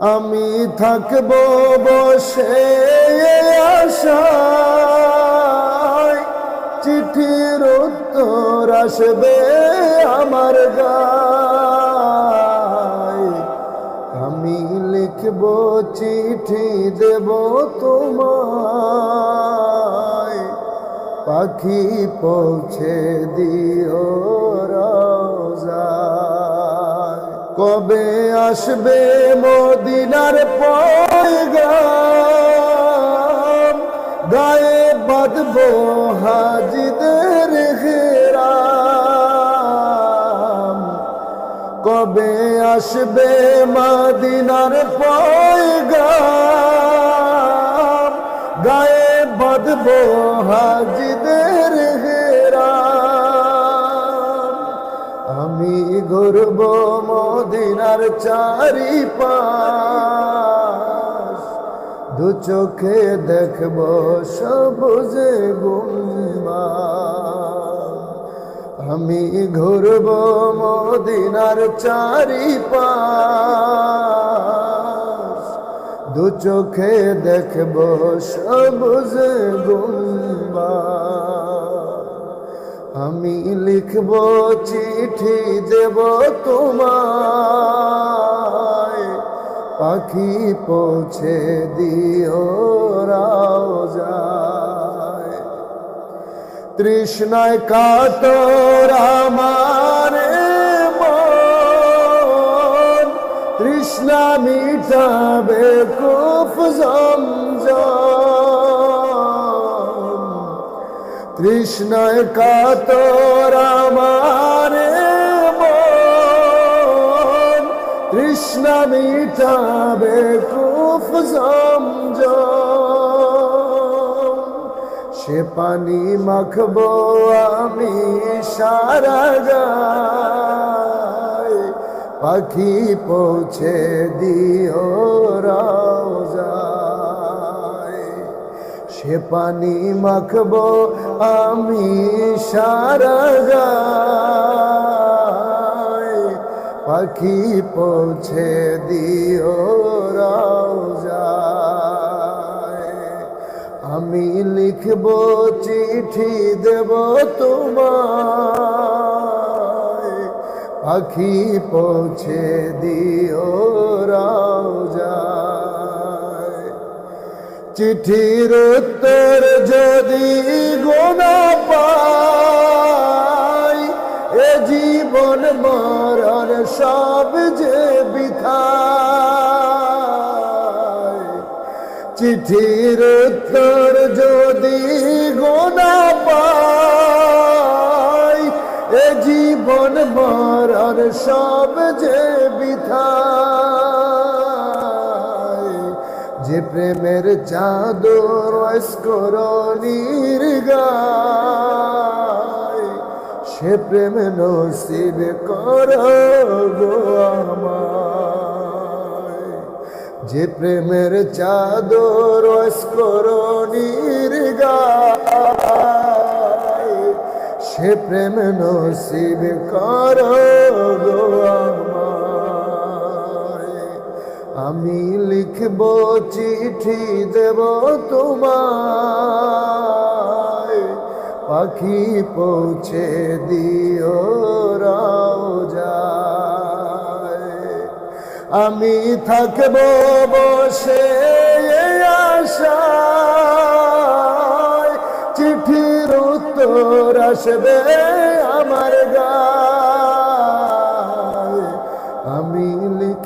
আমি থাকব বসে আশায়। চিঠির উত্তর আসবে আমার গায়। আমি লিখব চিঠি, দেব তোমায়। পাখি পৌঁছে দিও রোজায় কবে আসবে মদিনার পয়গাম? গায়ে বাঁধব হাজিদের হেরাম। কবে আসবে মদিনার পয়গাম? ঘুরব মদিনার চারি পাশ দু চোখে দেখব সবুজে আমি ঘুরব মদিনার চারি পাশ দু চোখে দেখব সবুজ গুম্বা আমি লিখব চিঠি দেব তোমায়। পাখি পৌঁছে দিও রাও যায়। তৃষ্ণায় কাতর তৃষ্ণায় কাতর আমার মন। তৃষ্ণা মিটাবে কুফ জমজম। সে পানি মাখবো আমি সারা গায়। পাখি পৌঁছে দিও রাজায় সে পানি মাখবো আমি সারা পাখি পৌঁছে দিও আমি লিখব, চিঠি দেব তোমায়। পাখি পৌঁছে দিও রাজায় চিঠির উত্তর যদি গোনা পাই, এ জীবন মরণ সব যে বিথায়। চিঠির উত্তর যদি গোনা পাই, এ জীবন মরণ সব যে বিথায়। যে প্রেমের চাদর করণীর গায় সে প্রেম নসিব কর গো আমায়। যে প্রেমের চাদর করণীর গায় সে প্রেম নসিব কর গো আমায়। আমি লিখব চিঠি দেব তোমায়। পাখি পৌঁছে দিও রাজায় আমি থাকব বসে আশায়। চিঠির উত্তর আসবে আমার গায়।